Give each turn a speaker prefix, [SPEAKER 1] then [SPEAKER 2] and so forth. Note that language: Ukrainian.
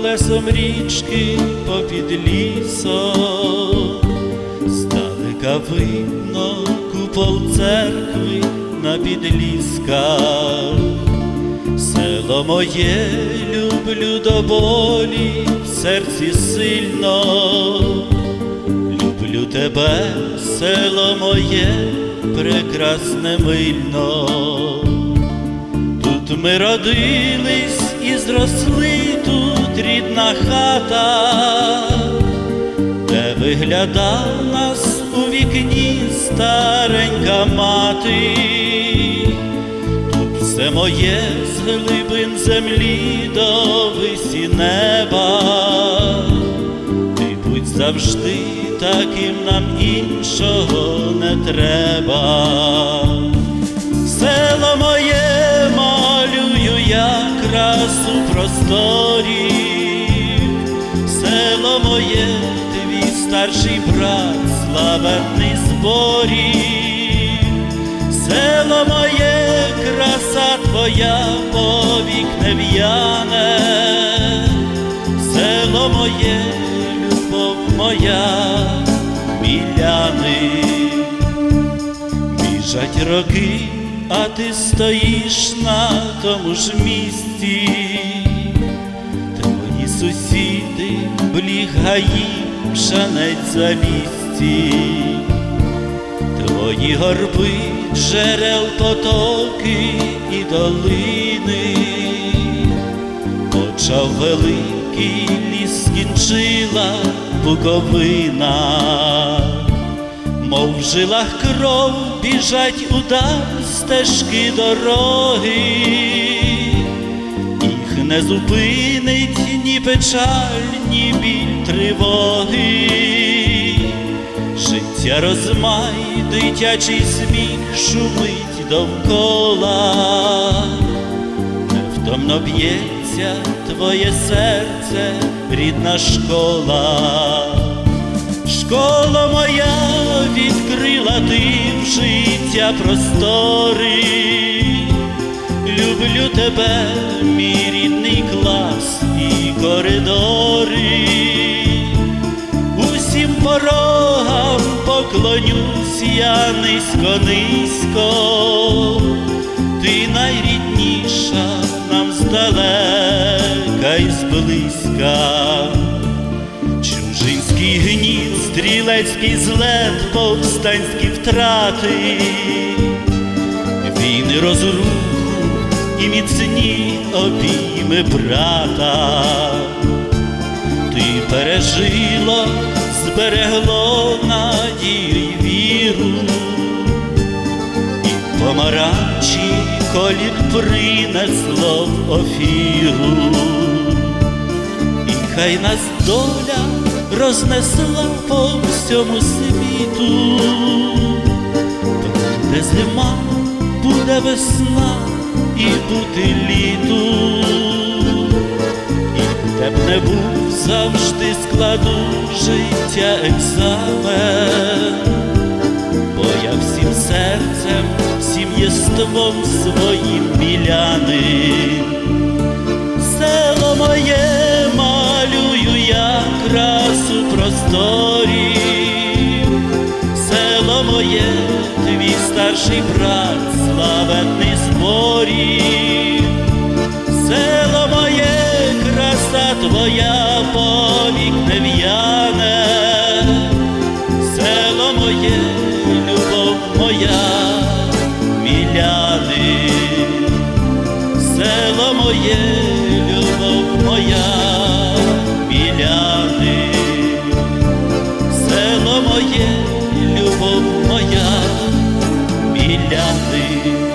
[SPEAKER 1] плесом річки попід лісом, здалека видно купол церкви на підлісках. Село моє люблю до болі, в серці сильно, люблю тебе, село моє, прекрасне мильно. Тут ми родились і зросли, рідна хата, де виглядав нас у вікні старенька мати. Тут все моє з глибин землі до висі неба. Ти будь завжди таким нам іншого не треба. Село моє малюю я красу просторі, село моє, твій старший брат, славетний зборі, село моє, краса твоя повік не в'яне, село моє, любов моя, міляни. Біжать роки, а ти стоїш на тому ж місці, сусіди, бліг гаї, пшанець за лісті, твої горби, джерел потоки і долини, почав великий ліс скінчила буковина. Мов в жилах кров біжать удаль стежки дороги, їх не зупинить ні печаль, ні біль тривоги, життя розмай, дитячий сміх шумить довкола, невтомно б'ється твоє серце, рідна школа. Школа моя відкрила ти в життя простори, люблю тебе, мій рідний клас і коридори, усім порогам поклонюсь я низько, низько, ти найрідніша нам здалека й зблизька. Чужинський гніт, стрілецький злет, повстанські втрати, війни розруху і міцні обійми брата. Ти пережило, зберегло надію й віру, і помаранчі колір принесло в офіру. І хай нас доля рознесла по всьому світу, буде зима, буде весна і бути літу, і де не був завжди складу життя екзамен, бо я всім серцем, всім єством своїм біляним моя, міляни село моє, любов моя, біляни, село моє, любов моя, біляни.